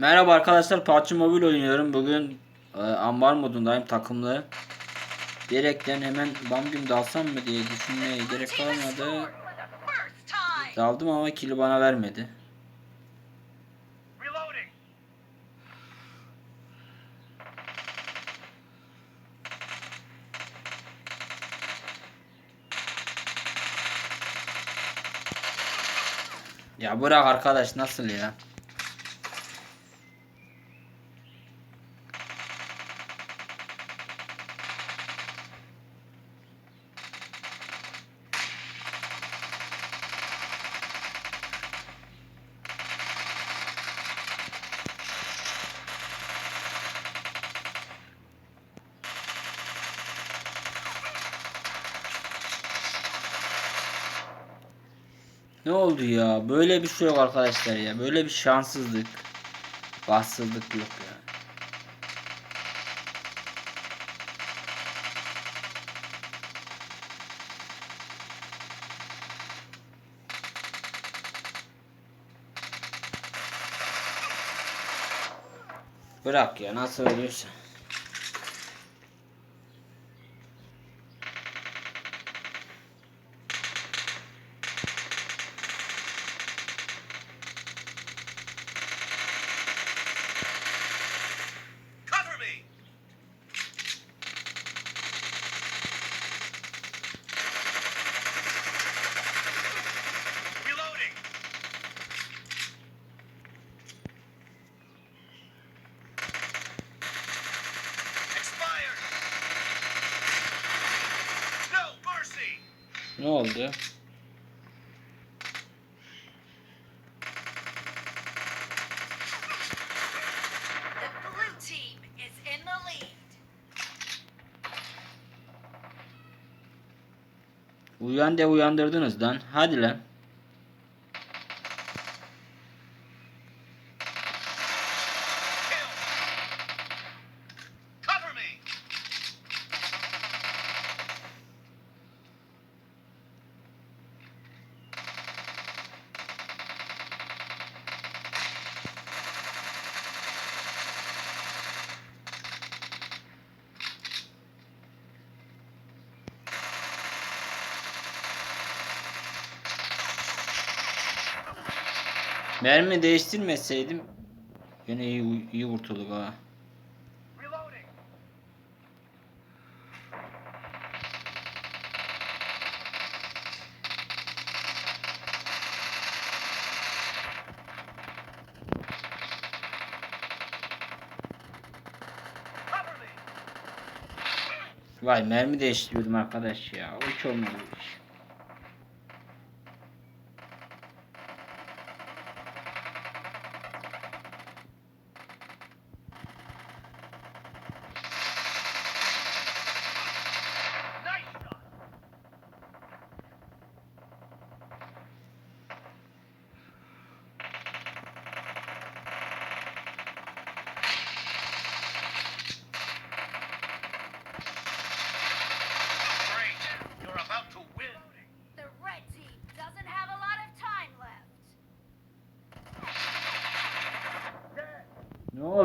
Merhaba arkadaşlar PUBG Mobile oynuyorum. Bugün e, ambar modundayım takımlı. Diyerekten hemen bam güm dalsam mı diye düşünmeye gerek kalmadı. Daldım ama kili bana vermedi. Ya bırak arkadaş nasıl ya? Ne oldu ya? Böyle bir şey yok arkadaşlar ya. Böyle bir şanssızlık. Bahtsızlık yok ya. Bırak ya nasıl ölüyorsa. Ne oldu? The blue team is in the lead. Uyan de uyandırdınız lan. Hadi lan. Mermi değiştirmeseydim yine iyi, iyi kurtulduk ha. Vay mermi değiştiriyordum arkadaş ya. Hiç olmadı bu.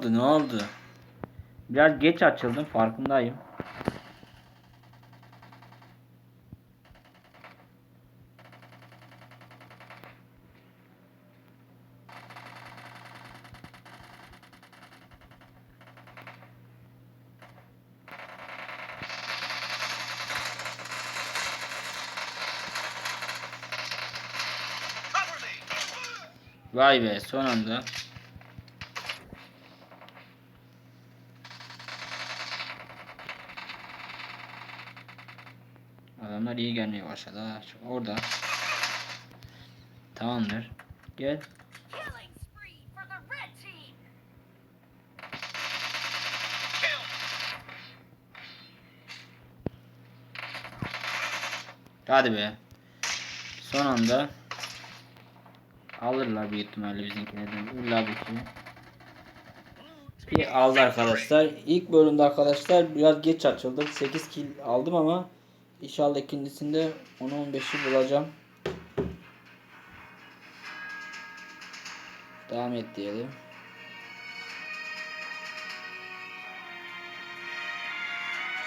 Oldu ne oldu? Biraz geç açıldım farkındayım. Vay be son anda. Adamlar iyi gelmeye başladı. Orada. Tamamdır. Gel. Hadi be. Son anda alırlar büyük ihtimalle bizimkilerden. İlla bir şey. Bir aldı arkadaşlar. İlk bölümde arkadaşlar biraz geç açıldım. 8 kill aldım ama İnşallah ikincisinde 10-15'i bulacağım. Devam et diyelim.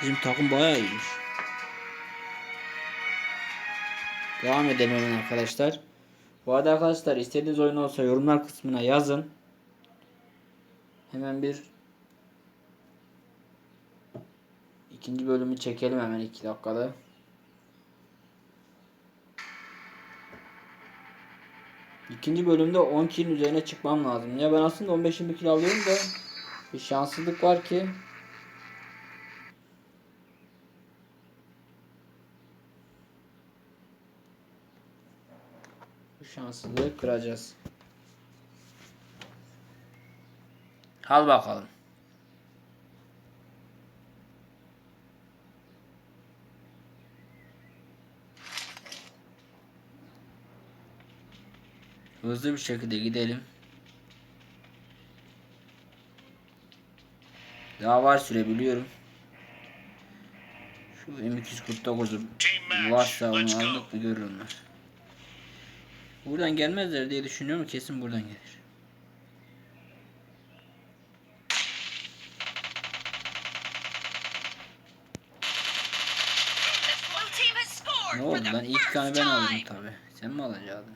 Bizim takım bayağı iyiymiş. Devam edelim arkadaşlar. Bu arada arkadaşlar istediğiniz oyun olsa yorumlar kısmına yazın. Hemen bir ikinci bölümü çekelim hemen 2 dakikada. İkinci bölümde 10 kill'in üzerine çıkmam lazım. Ya ben aslında 15-20 kill alıyorum da bir şanssızlık var ki bu şanssızlığı kıracağız. Al bakalım. Hızlı bir şekilde gidelim. Daha var süre biliyorum. Şu M249'u varsa onu aldık mı görür onlar. Buradan gelmezler diye düşünüyorum kesin buradan gelir. Ne oldu lan? İlk tane ben aldım tabi. Sen mi alacaktın?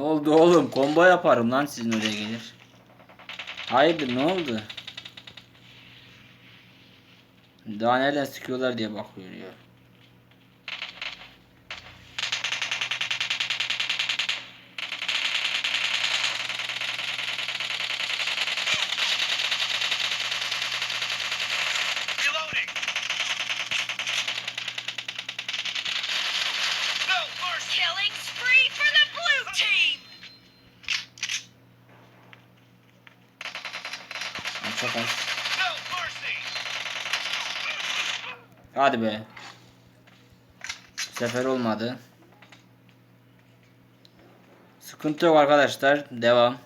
Ne oldu oğlum? Combo yaparım lan sizin oraya gelir. Hayırdır ne oldu? Daha nereden sıkıyorlar diye bakıyor ya. Killing Hadi be. Bu sefer olmadı. Sıkıntı yok arkadaşlar. Devam.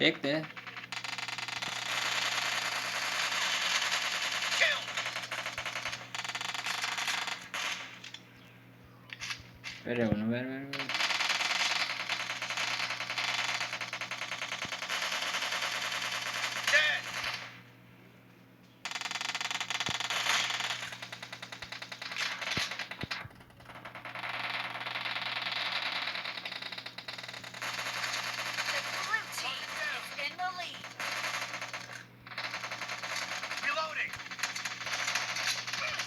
Bekle. Ver onu ver ver ver.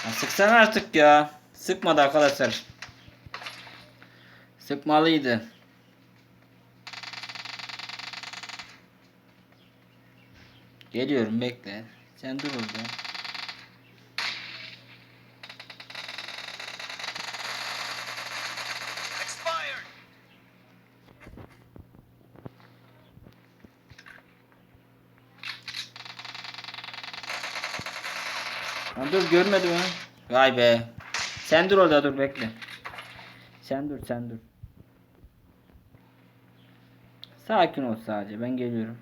Ya sıksana artık ya. Sıkmadı arkadaşlar. Sıkmalıydı. Geliyorum bekle. Sen dur orada. Dur görmedim ha. Vay be. Sen dur orada dur bekle. Sen dur sen dur. Sakin ol sadece ben geliyorum.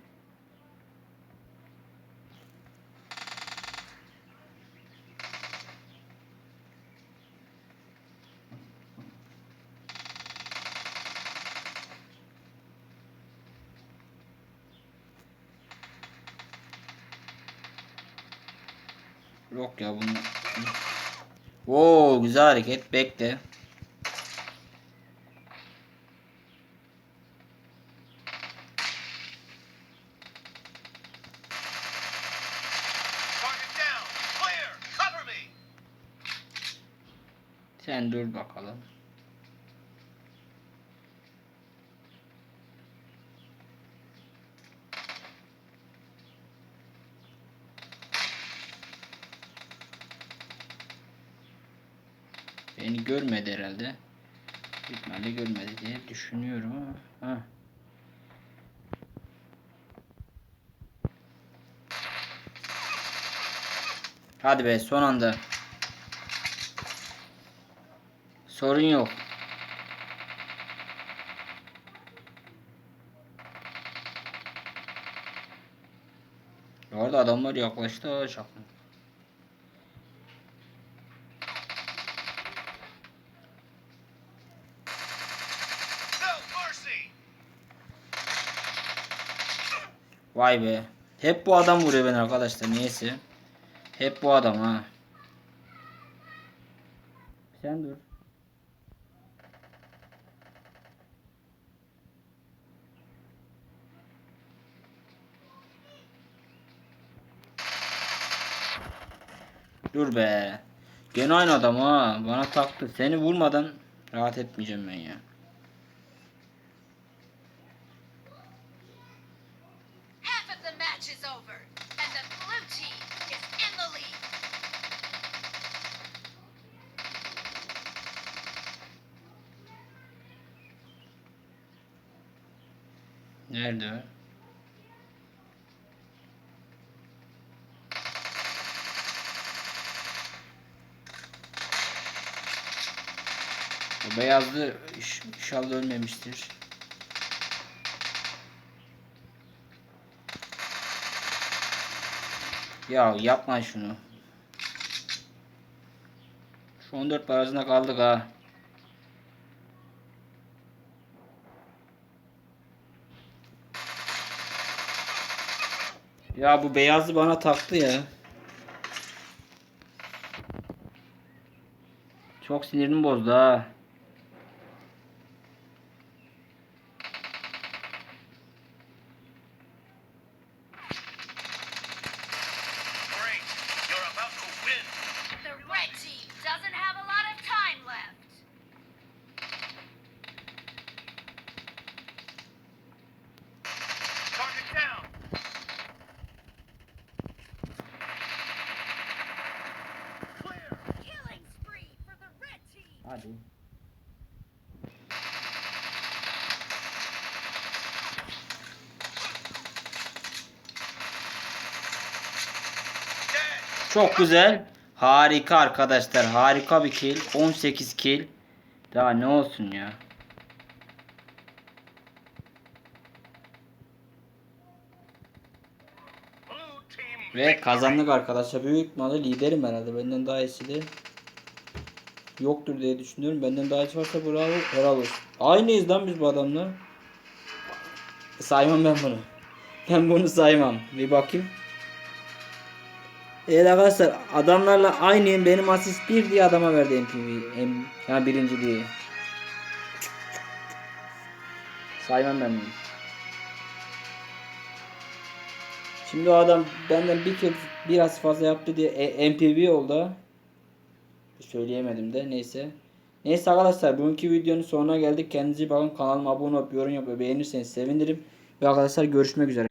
Yok ya bunu. Oo güzel hareket bekle. Sen dur bakalım. görmedi diye düşünüyorum ama. Ha. Hadi be son anda. Sorun yok. Orada adamlar yaklaştı. Çakmak. Vay be. Hep bu adam vuruyor beni arkadaşlar niyeyse. Hep bu adam ha. Sen dur. Dur be. Gene aynı adam ha. Bana taktı. Seni vurmadan rahat etmeyeceğim ben ya. Nerede o? Beyazlı inşallah ölmemiştir. Ya yapma şunu. Şu 14 barajında kaldık ha. Ya bu beyazlı bana taktı ya. Çok sinirimi bozdu ha. Hadi. Çok güzel. Harika arkadaşlar. Harika bir kill. 18 kill. Daha ne olsun ya. Ve kazandık arkadaşlar. Büyük ihtimalle liderim herhalde. Benden daha iyisi de yoktur diye düşünüyorum. Benden daha iyisi varsa bravo. Helal olsun. Aynıyız lan biz bu adamla. Saymam ben bunu. Ben bunu saymam. Bir bakayım. Evet arkadaşlar adamlarla aynıyım. Benim asist 1 diye adama verdi MPV. Yani birinciliği. Saymam ben bunu. Şimdi o adam benden bir kez biraz fazla yaptı diye e, MPV oldu. Söyleyemedim de neyse. Neyse arkadaşlar bugünkü videonun sonuna geldik. Kendinize iyi bakın. Kanalıma abone olup yorum yapıp beğenirseniz sevinirim. Ve arkadaşlar görüşmek üzere.